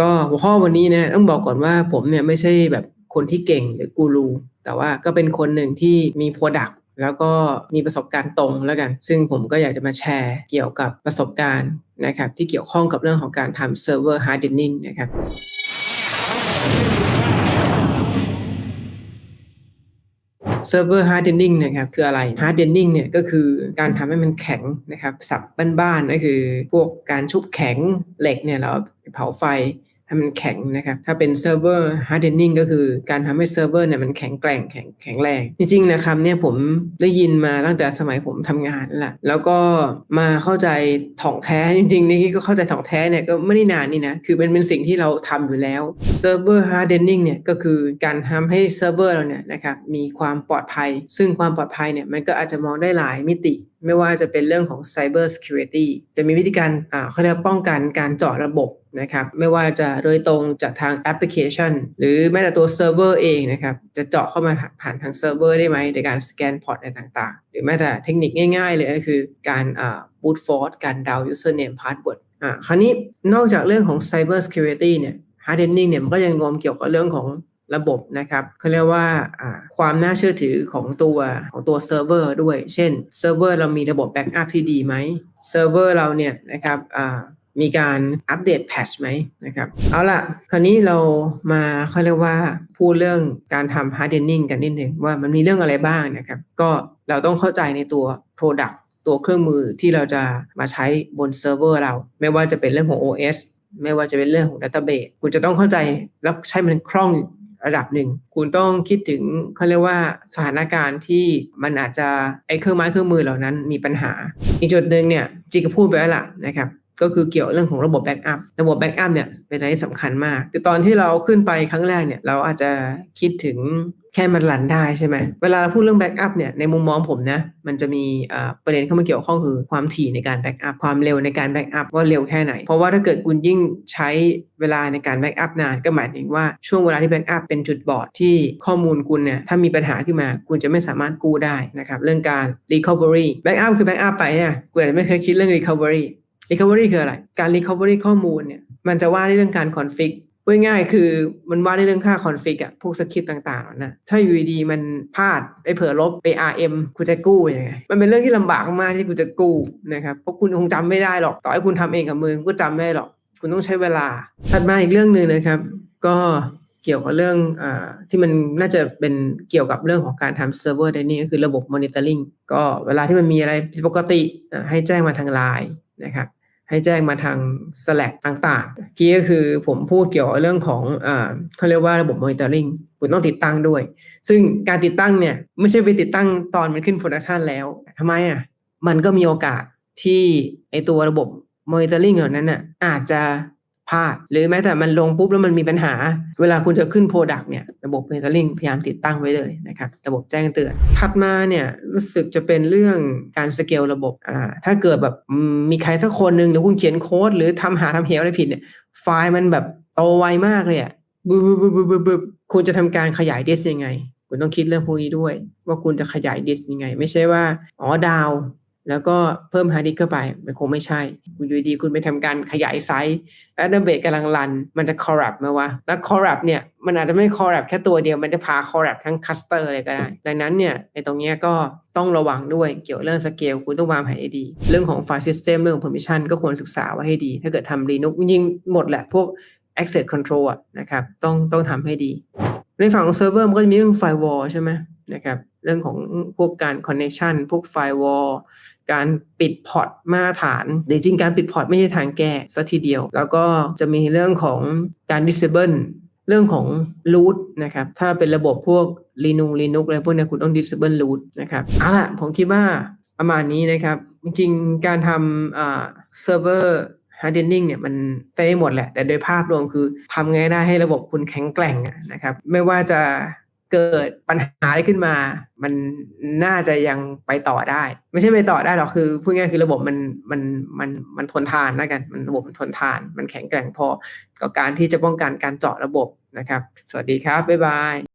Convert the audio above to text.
ก็หัวข้อวันนี้นะต้องบอกก่อนว่าผมเนี่ยไม่ใช่แบบคนที่เก่งหรือกูรูแต่ว่าก็เป็นคนหนึ่งที่มี Product แล้วก็มีประสบการณ์ตรงแล้วกัน ซึ่งผมก็อยากจะมาแชร์เกี่ยวกับประสบการณ์นะครับที่เกี่ยวข้องกับเรื่องของการทำ Server Hardening นนิ่งนะครับ Server Hardening นนิ่งนะครับคืออะไร Hardening เนี่ยก็คือการทำให้มันแข็งนะครับสับบ้านๆก็คือพวกการชุบแข็งเหล็กเนี่ยเรา เผาไฟให้มันแข็งนะครับ ถ้าเป็น server hardening ก็คือการทำให้เซิร์ฟเวอร์เนี่ยมันแข็งแกร่งแข็งแข็งแรง จริงๆนะครับเนี่ยผมได้ยินมาตั้งแต่สมัยผมทำงานแหละแล้วก็มาเข้าใจถ่องแท้จริงๆนี่ก็เข้าใจถ่องแท้เนี่ยก็ไม่ได้นานนี่นะ คือเป็นเป็นสิ่งที่เราทำอยู่แล้ว server hardening เดนนิ่งเนี่ยก็คือการทำให้เซิร์ฟเวอร์เราเนี่ยนะครับมีความปลอดภัย ซึ่งความปลอดภัยเนี่ยมันก็อาจจะมองได้หลายมิติไม่ว่าจะเป็นเรื่องของ cyber security จะมีวิธีการอ่าเขาเรียกป้องกันการเจาะระบบ นะครับไม่ว่าจะโดยตรงจากทางแอปพลิเคชัน หรือแม้แต่ตัวเซิร์ฟเวอร์เองนะครับจะเจาะเข้ามาผ่านทางเซิร์ฟเวอร์ได้ไหมในการสแกนพอร์ตอะไรต่างๆ หรือแม้แต่เทคนิคง่ายๆเลยก็คือการอ่า boot force การเดา username password อ่าคราวนี้นอกจากเรื่องของ cyber security เนี่ย hardening เนี่ยมันก็ยังรวมเกี่ยวกับเรื่องของระบบนะครับเขาเรียกว่าความน่าเชื่อถือของตัวของตัวเซิร์ฟเวอร์ด้วย เช่นเซิร์ฟเวอร์เรามีระบบแบ็กอัพที่ดีไหมเซิร์ฟเวอร์เราเนี่ยนะครับ มีการอัปเดตแพทช์ไหมนะครับ เอาล่ะ คราวนี้เรามาเขาเรียกว่าพูดเรื่องการทำ hardening กันนิดหนึ่งว่ามันมีเรื่องอะไรบ้างนะครับ ก็เราต้องเข้าใจในตัว product ตัวเครื่องมือที่เราจะมาใช้บนเซิร์ฟเวอร์เรา ไม่ว่าจะเป็นเรื่องของ OS ไม่ว่าจะเป็นเรื่องของ Database คุณจะต้องเข้าใจแล้วใช้มันคล่องระดับหนึ่ง คุณต้องคิดถึงเขาเรียกว่าสถานการณ์ที่มันอาจจะไอ้เครื่องไม้เครื่องมือเหล่านั้นมีปัญหา อีกจุดหนึ่งเนี่ยจิกก็พูดไปแล้วล่ะนะครับ ก็คือเกี่ยวเรื่องของระบบแบ็กอัพระบบแบ็กอัพเนี่ยเป็นอะไรที่สำคัญมากคือตอนที่เราขึ้นไปครั้งแรกเนี่ยเราอาจจะคิดถึงแค่มันรันได้ใช่ไหม เวลาเราพูดเรื่องแบ็กอัพเนี่ยในมุมมองผมนะ มันจะมีประเด็นเข้ามาเกี่ยวข้องคือความถี่ในการแบ็กอัพความเร็วในการแบ็กอัพว่าเร็วแค่ไหน เพราะว่าถ้าเกิดคุณยิ่งใช้เวลาในการแบ็กอัพนานก็หมายถึงว่าช่วงเวลาที่แบ็กอัพเป็นจุดบอดที่ข้อมูลคุณเนี่ยถ้ามีปัญหาขึ้นมา คุณจะไม่สามารถกู้ได้นะครับเรื่องการ recovery แบ็กอัพคือแบ็กอัพไปเนี่ยคุณอาจจะไม่เคยคิดเรื่อง recovery recovery คืออะไร การ recovery ข้อมูลเนี่ยมันจะว่าในเรื่องการ config พูดง่ายคือมันว่าในเรื่องค่า config อะพวกสคริปต์ต่างๆนะถ้าอยู่ดีมันพลาดไปเผลอลบไป RM คุณจะกู้ยังไง มันเป็นเรื่องที่ลำบากมากที่คุณจะกู้นะครับเพราะคุณคงจำไม่ได้หรอก ต่อให้คุณทำเองกับมือก็จำไม่ได้หรอก คุณต้องใช้เวลา ถัดมาอีกเรื่องหนึ่งนะครับ ก็เกี่ยวกับเรื่องอที่มันน่าจะเป็นเกี่ยวกับเรื่องของการทำเซิร์ฟเวอร์ได้นี่ก็คือระบบ monitoring ก็เวลาที่มันมีอะไรผิดปกติให้แจ้งมาทางไลน์นะครับ ให้แจ้งมาทาง Slack ต่างๆกี้ก็คือผมพูดเกี่ยวกับเรื่องของอ่าเขาเรียกว่าระบบมอนิเตอร์ลิงคุณต้องติดตั้งด้วย ซึ่งการติดตั้งเนี่ยไม่ใช่ไปติดตั้งตอนมันขึ้นโปรดักชันแล้วทำไมอะมันก็มีโอกาสที่ไอตัวระบบมอนิเตอร์ลิงเหล่านั้นน่ะอาจจะ พลาด หรือแม้แต่มันลงปุ๊บแล้วมันมีปัญหา เวลาคุณจะขึ้น Product เนี่ยระบบ Monitoring พยายามติดตั้งไว้เลยนะครับ ระบบแจ้งเตือน ถัดมาเนี่ยรู้สึกจะเป็นเรื่องการสเกลระบบอ่าถ้าเกิดแบบมีใครสักคนหนึ่งหรือคุณเขียนโค้ดหรือทำหาทำเหวอะไรผิดเนี่ยไฟล์มันแบบโตไวมากเลยอะบึบบึบบึบบึบบคุณจะทำการขยายดิสยังไง คุณต้องคิดเรื่องพวกนี้ด้วย ว่าคุณจะขยายดิสยังไง ไม่ใช่ว่าอ๋อดาว แล้วก็เพิ่มฮาร์ดดิสเข้าไป มันคงไม่ใช่ คุณอยู่ดีคุณไปทำการขยายไซส์แล้วดับเบตกำลังรัน มันจะคอร์รัปไหมวะ แล้วคอร์รัปเนี่ย มันอาจจะไม่คอร์รัปแค่ตัวเดียว มันจะพาคอร์รัปทั้งคัสเตอร์เลยก็ได้ ดังนั้นเนี่ยในตรงนี้ก็ต้องระวังด้วยเกี่ยวเรื่องสเกลคุณต้องวางแผนให้ดี เรื่องของไฟล์ซิสเต็มเรื่องของ permission ก็ควรศึกษาไว้ให้ดี ถ้าเกิดทำรีนุกจริงหมดแหละพวก access control อะนะครับต้องต้องทำให้ดี ในฝั่งของเซิร์ฟเวอร์มันก็จะมีเรื่องไฟวอลใช่ไหม นะครับเรื่องของพวกการ connection พวกไฟวอลการปิดพอร์ตมาตรฐานจริงการปิดพอร์ตไม่ใช่ทางแก้ซะทีเดียว แล้วก็จะมีเรื่องของการ disable เรื่องของ root นะครับ ถ้าเป็นระบบพวก Linux Linux อะไรพวกนี้คุณต้อง disable root นะครับเอาล่ะผมคิดว่าประมาณนี้นะครับ จริงๆ การทำอ่า server hardening เนี่ยมันเต้หมดแหละ แต่โดยภาพรวมคือทำไงได้ให้ระบบคุณแข็งแกร่งนะครับ ไม่ว่าจะเกิดปัญหายขึ้นมา มันน่าจะยังไปต่อได้ ไม่ใช่ไปต่อได้หรอกคือพูดง่ายคือระบบมันมันมันมันทนทานนะกันมันระบบมันทนทาน มันแข็งแกร่งพอกับการที่จะป้องกันการเจาะระบบนะครับ สวัสดีครับบ๊ายบาย